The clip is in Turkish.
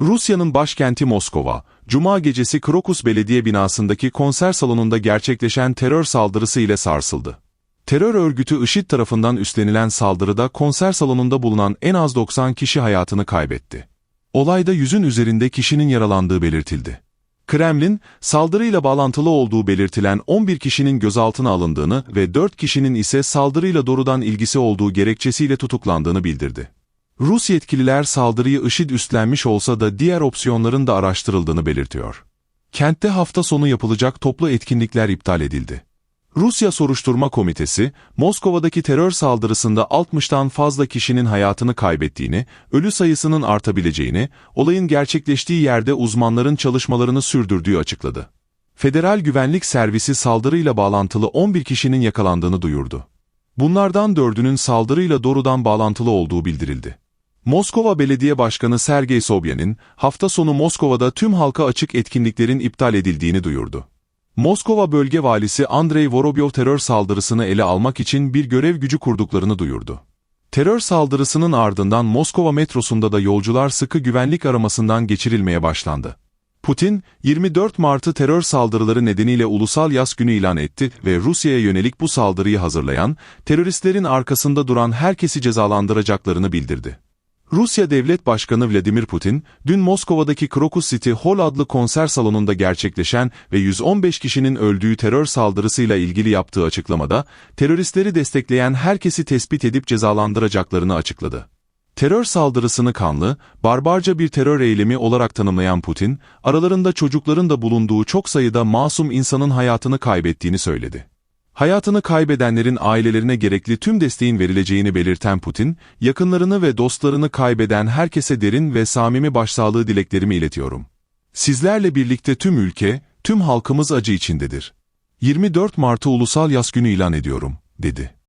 Rusya'nın başkenti Moskova, Cuma gecesi Krokus Belediye binasındaki konser salonunda gerçekleşen terör saldırısı ile sarsıldı. Terör örgütü IŞİD tarafından üstlenilen saldırıda konser salonunda bulunan en az 90 kişi hayatını kaybetti. Olayda yüzün üzerinde kişinin yaralandığı belirtildi. Kremlin, saldırıyla bağlantılı olduğu belirtilen 11 kişinin gözaltına alındığını ve 4 kişinin ise saldırıyla doğrudan ilgisi olduğu gerekçesiyle tutuklandığını bildirdi. Rus yetkililer saldırıyı IŞİD üstlenmiş olsa da diğer opsiyonların da araştırıldığını belirtiyor. Kentte hafta sonu yapılacak toplu etkinlikler iptal edildi. Rusya Soruşturma Komitesi, Moskova'daki terör saldırısında 60'tan fazla kişinin hayatını kaybettiğini, ölü sayısının artabileceğini, olayın gerçekleştiği yerde uzmanların çalışmalarını sürdürdüğü açıkladı. Federal Güvenlik Servisi saldırıyla bağlantılı 11 kişinin yakalandığını duyurdu. Bunlardan dördünün saldırıyla doğrudan bağlantılı olduğu bildirildi. Moskova Belediye Başkanı Sergey Sobyanin, hafta sonu Moskova'da tüm halka açık etkinliklerin iptal edildiğini duyurdu. Moskova Bölge Valisi Andrei Vorobyov terör saldırısını ele almak için bir görev gücü kurduklarını duyurdu. Terör saldırısının ardından Moskova metrosunda da yolcular sıkı güvenlik aramasından geçirilmeye başlandı. Putin, 24 Mart'ı terör saldırıları nedeniyle ulusal yas günü ilan etti ve Rusya'ya yönelik bu saldırıyı hazırlayan, teröristlerin arkasında duran herkesi cezalandıracaklarını bildirdi. Rusya Devlet Başkanı Vladimir Putin, dün Moskova'daki Krokus City Hall adlı konser salonunda gerçekleşen ve 115 kişinin öldüğü terör saldırısıyla ilgili yaptığı açıklamada, teröristleri destekleyen herkesi tespit edip cezalandıracaklarını açıkladı. Terör saldırısını kanlı, barbarca bir terör eylemi olarak tanımlayan Putin, aralarında çocukların da bulunduğu çok sayıda masum insanın hayatını kaybettiğini söyledi. Hayatını kaybedenlerin ailelerine gerekli tüm desteğin verileceğini belirten Putin, yakınlarını ve dostlarını kaybeden herkese derin ve samimi başsağlığı dileklerimi iletiyorum. Sizlerle birlikte tüm ülke, tüm halkımız acı içindedir. 24 Mart'ı Ulusal Yas Günü ilan ediyorum, dedi.